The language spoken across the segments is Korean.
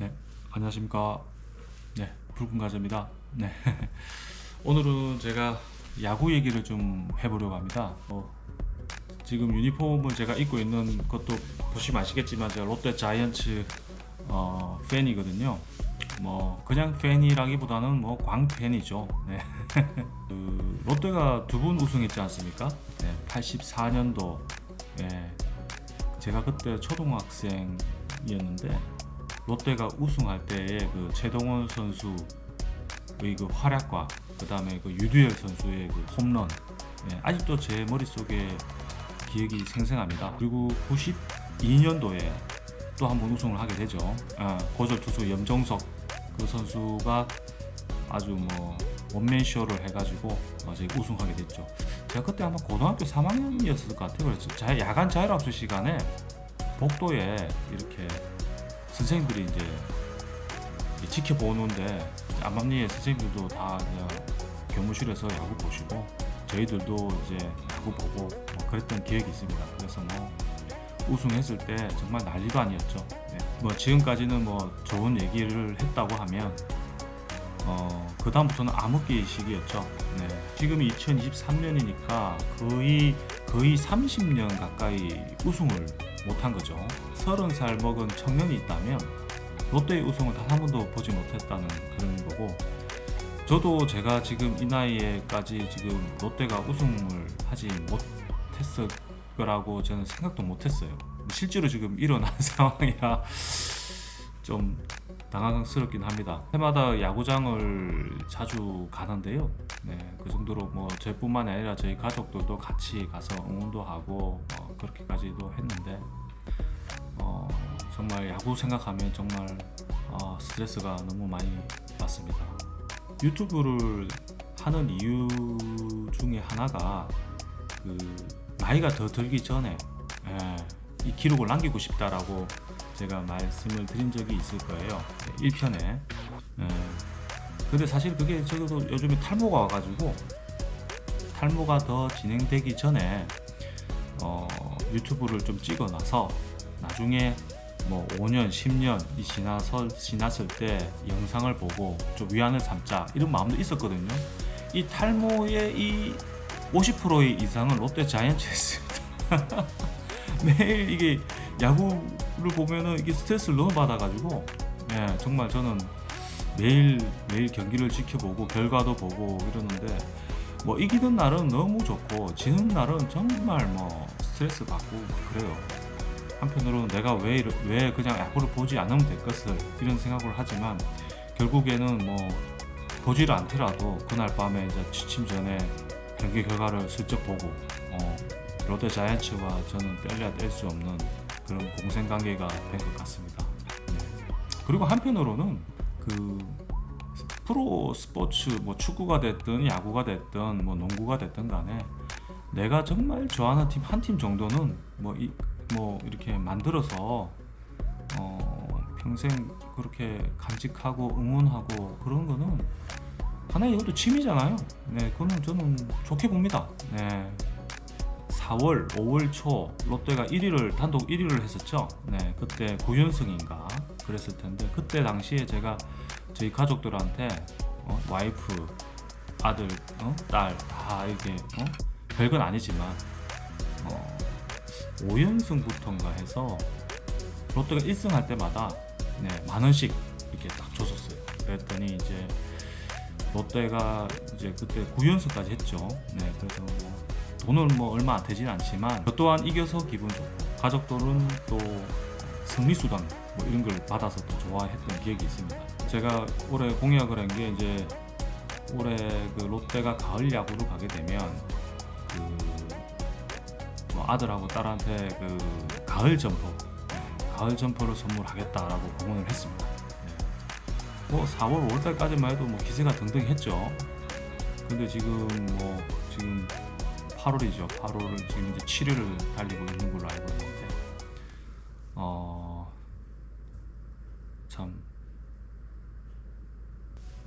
네, 안녕하십니까. 네, 붉은 가자입니다. 네. 오늘은 제가 야구 얘기를 좀 해보려고 합니다. 어, 지금 유니폼을 제가 입고 있는 것도 보시면 아시겠지만 제가 롯데 자이언츠 어, 팬이거든요. 뭐 그냥 팬이라기보다는 뭐 광팬이죠. 네. 그, 롯데가 두분 우승했지 않습니까? 네, 84년도. 예. 제가 그때 초등학생이었는데 롯데가 우승할 때의 그 최동원 선수의 그 활약과 그 다음에 그 유두열 선수의 그 홈런 예, 아직도 제 머릿속에 기억이 생생합니다. 그리고 92년도에 또 한 번 우승을 하게 되죠. 아, 고졸 투수 염정석 그 선수가 아주 뭐 원맨 쇼를 해가지고 어, 저희 우승하게 됐죠. 제가 그때 아마 고등학교 3학년이었을 것 같아요. 그래서 자, 야간 자율학습 시간에 복도에 이렇게 선생님들이 이제 지켜보는데 안맘리에 선생님들도 다 그냥 교무실에서 야구 보시고 저희들도 이제 야구 보고 뭐 그랬던 기억이 있습니다. 그래서 뭐 우승했을 때 정말 난리도 아니었죠. 네. 뭐 지금까지는 뭐 좋은 얘기를 했다고 하면 어, 그 다음부터는 암흑기 시기였죠. 네. 지금 2023년이니까 거의 거의 30년 가까이 우승을 못한 거죠. 30살 먹은 청년이 있다면 롯데의 우승을 단 한 번도 보지 못했다는 그런 거고 저도 제가 지금 이 나이에까지 지금 롯데가 우승을 하지 못했을 거라고 저는 생각도 못했어요. 실제로 지금 일어난 상황이라 좀 당황스럽긴 합니다. 해마다 야구장을 자주 가는데요. 네, 그 정도로 뭐 저뿐만 아니라 저희 가족들도 같이 가서 응원도 하고 어, 그렇게까지도 했는데 어, 정말 야구 생각하면 정말 어, 스트레스가 너무 많이 받습니다. 유튜브를 하는 이유 중에 하나가 그 나이가 더 들기 전에 예, 이 기록을 남기고 싶다라고 제가 말씀을 드린 적이 있을 거예요. 1편에. 예. 근데 사실 그게 저도 요즘에 탈모가 와가지고 탈모가 더 진행되기 전에 어, 유튜브를 좀 찍어놔서 나중에 뭐 5년, 10년이 지나서 지났을 때 영상을 보고 좀 위안을 삼자 이런 마음도 있었거든요. 이 탈모의 이 50%의 이상은 롯데 자이언츠였습니다. 매일 이게 야구를 보면은 이게 스트레스를 너무 받아가지고 예, 정말 저는 매일 매일 경기를 지켜보고 결과도 보고 이러는데 뭐 이기는 날은 너무 좋고 지는 날은 정말 뭐 스트레스 받고 그래요. 한편으로는 내가 왜, 왜 그냥 야구를 보지 않으면 될 것을 이런 생각을 하지만 결국에는 뭐 보지를 않더라도 그날 밤에 이제 취침 전에 경기 결과를 슬쩍 보고 어, 롯데 자이언츠와 저는 뗄래야 뗄 수 없는 그런 공생 관계가 된 것 같습니다. 네. 그리고 한편으로는 그 프로 스포츠 뭐 축구가 됐든 야구가 됐든 뭐 농구가 됐든 간에 내가 정말 좋아하는 팀 한팀 정도는 뭐 이 뭐 이렇게 만들어서 어 평생 그렇게 간직하고 응원하고 그런 거는 하나의 이것도 취미잖아요. 네, 그거는 저는 좋게 봅니다. 네. 4월, 5월 초 롯데가 1위를 단독 1위를 했었죠. 네, 그때 9연승인가 그랬을 텐데 그때 당시에 제가 저희 가족들한테 어, 와이프, 아들, 어? 딸다 이렇게 어? 별건 아니지만 어, 5연승부터인가 해서 롯데가 1승 할 때마다 네, 만 원씩 이렇게 딱 줬었어요. 그랬더니 이제 롯데가 이제 그때 9연승까지 했죠. 네, 그래서 뭐 돈은 뭐 얼마 되진 않지만 저 또한 이겨서 기분 좋고 가족들은 또 승리 수당 뭐 이런 걸 받아서 또 좋아했던 기억이 있습니다. 제가 올해 공약을 한 게 이제 올해 그 롯데가 가을 야구로 가게 되면 그 뭐 아들하고 딸한테 그 가을 점퍼 네, 가을 점퍼를 선물하겠다라고 공언을 했습니다. 네. 뭐 4월 5월달까지만 해도 뭐 기세가 등등했죠. 근데 지금 뭐 지금 8월이죠. 8월을 지금 이제 7일을 달리고 있는 걸로 알고 있는데 어 참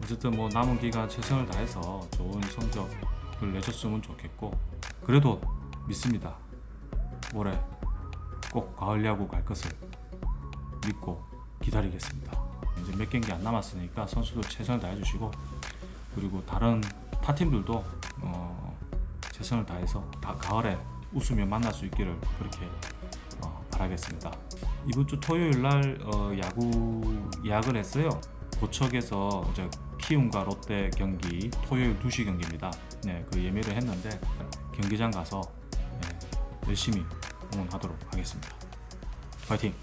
어쨌든 뭐 남은 기간 최선을 다해서 좋은 성적을 내줬으면 좋겠고 그래도 믿습니다. 올해 꼭 가을 야구 갈 것을 믿고 기다리겠습니다. 이제 몇 경기 안 남았으니까 선수들 최선을 다해 주시고 그리고 다른 타 팀들도 어, 최선을 다해서 다 가을에 웃으며 만날 수 있기를 그렇게 어, 바라겠습니다. 이번 주 토요일 날 어, 야구 예약을 했어요. 고척에서 이제 키움과 롯데 경기 토요일 2시 경기입니다. 네, 그 예매를 했는데 경기장 가서 네, 열심히 응원하도록 하겠습니다. 파이팅!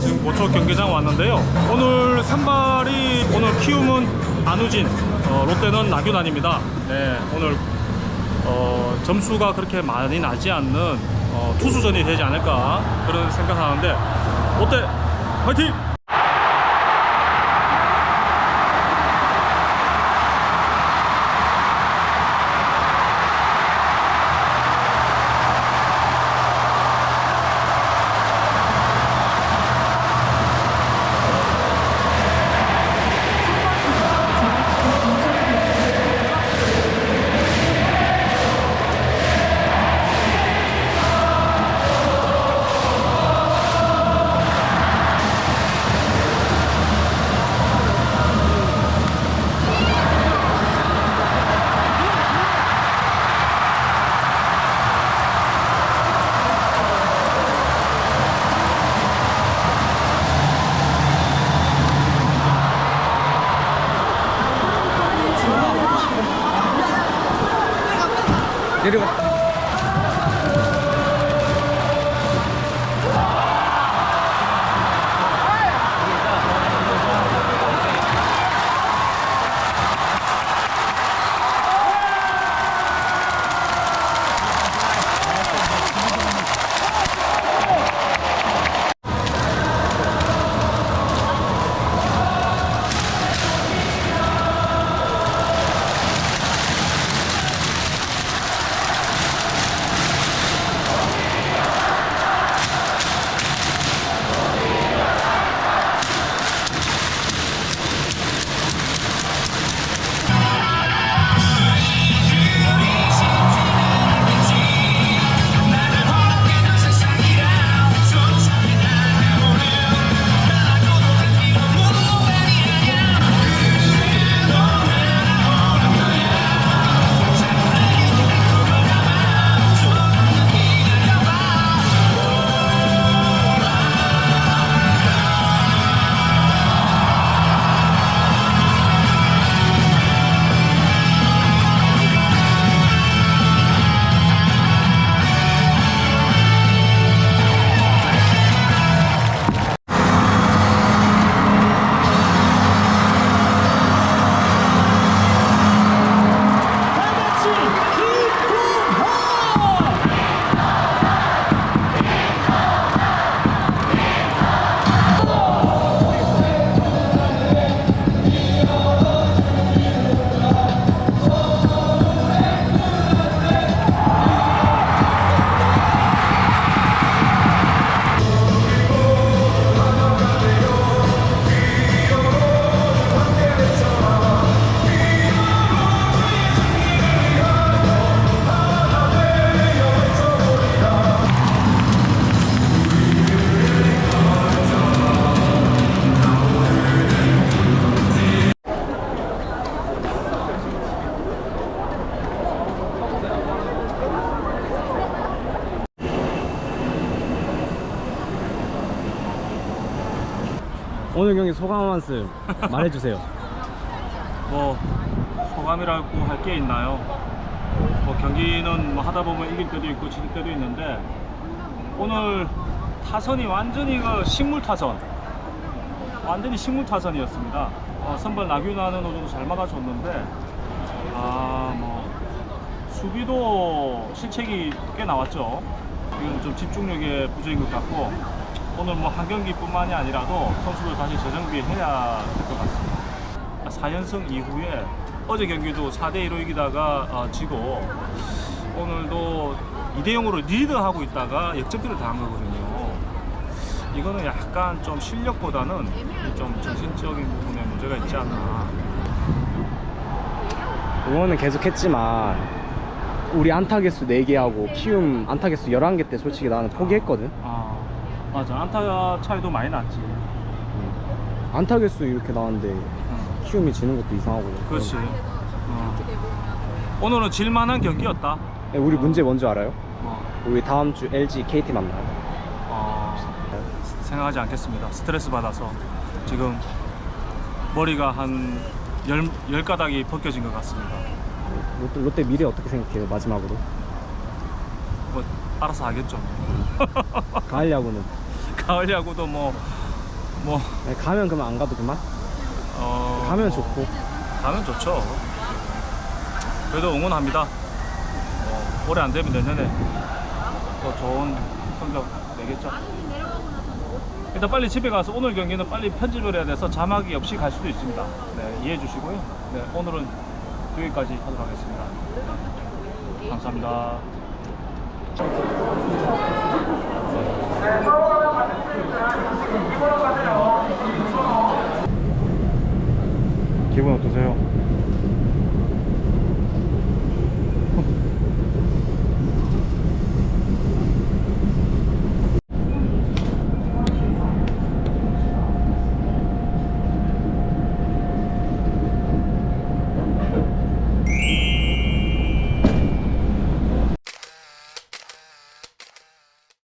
지금 고척 경기장 왔는데요. 오늘 선발이 오늘 키움은 안우진, 어, 롯데는 나균환입니다. 네, 오늘 어, 점수가 그렇게 많이 나지 않는 어, 투수전이 되지 않을까 그런 생각하는데 롯데 화이팅! 오늘 경기 소감 한 말씀 말해주세요. 뭐 소감이라고 할 게 있나요? 뭐 경기는 뭐 하다 보면 이길 때도 있고 질 때도 있는데 오늘 타선이 완전히 그 식물 타선 완전히 식물 타선이었습니다. 어, 선발 나균하는 오정도 잘 막아줬는데 아뭐 수비도 실책이 꽤 나왔죠. 이건 좀 집중력에 부족인 것 같고 오늘 뭐 한 경기뿐만이 아니라도 선수들 다시 재정비해야 될 것 같습니다. 4연승 이후에 어제 경기도 4대 1로 이기다가 어, 지고 오늘도 2대 0으로 리드하고 있다가 역전패를 당한 거거든요. 이거는 약간 좀 실력보다는 좀 정신적인 부분에 문제가 있지 않나. 응원은 계속했지만 우리 안타 개수 4개 하고 키움 안타 개수 11개 때 솔직히 나는 포기했거든. 아 맞아 안타 차이도 많이 났지. 안타 개수 이렇게 나왔는데 응. 키움이 지는 것도 이상하고. 그렇지. 어. 오늘은 질만한 경기였다. 네, 우리 문제 뭔지 알아요? 어. 우리 다음 주 LG KT 만나요. 어, 생각하지 않겠습니다. 스트레스 받아서 지금 머리가 한 열, 열 가닥이 벗겨진 것 같습니다. 롯데, 롯데 미래 어떻게 생각해요? 마지막으로. 뭐 알아서 하겠죠. 가을 야구는 가을 야구도 뭐, 뭐, 아니, 가면 그만 안 가도 그만. 어, 가면 좋고. 가면 좋죠. 그래도 응원합니다. 어, 올해 안 되면 내년에 더 좋은 성적 내겠죠. 일단 빨리 집에 가서 오늘 경기는 빨리 편집을 해야 돼서 자막이 없이 갈 수도 있습니다. 네, 이해해 주시고요. 네, 오늘은 여기까지 하도록 하겠습니다. 네, 감사합니다. 기분 어떠세요?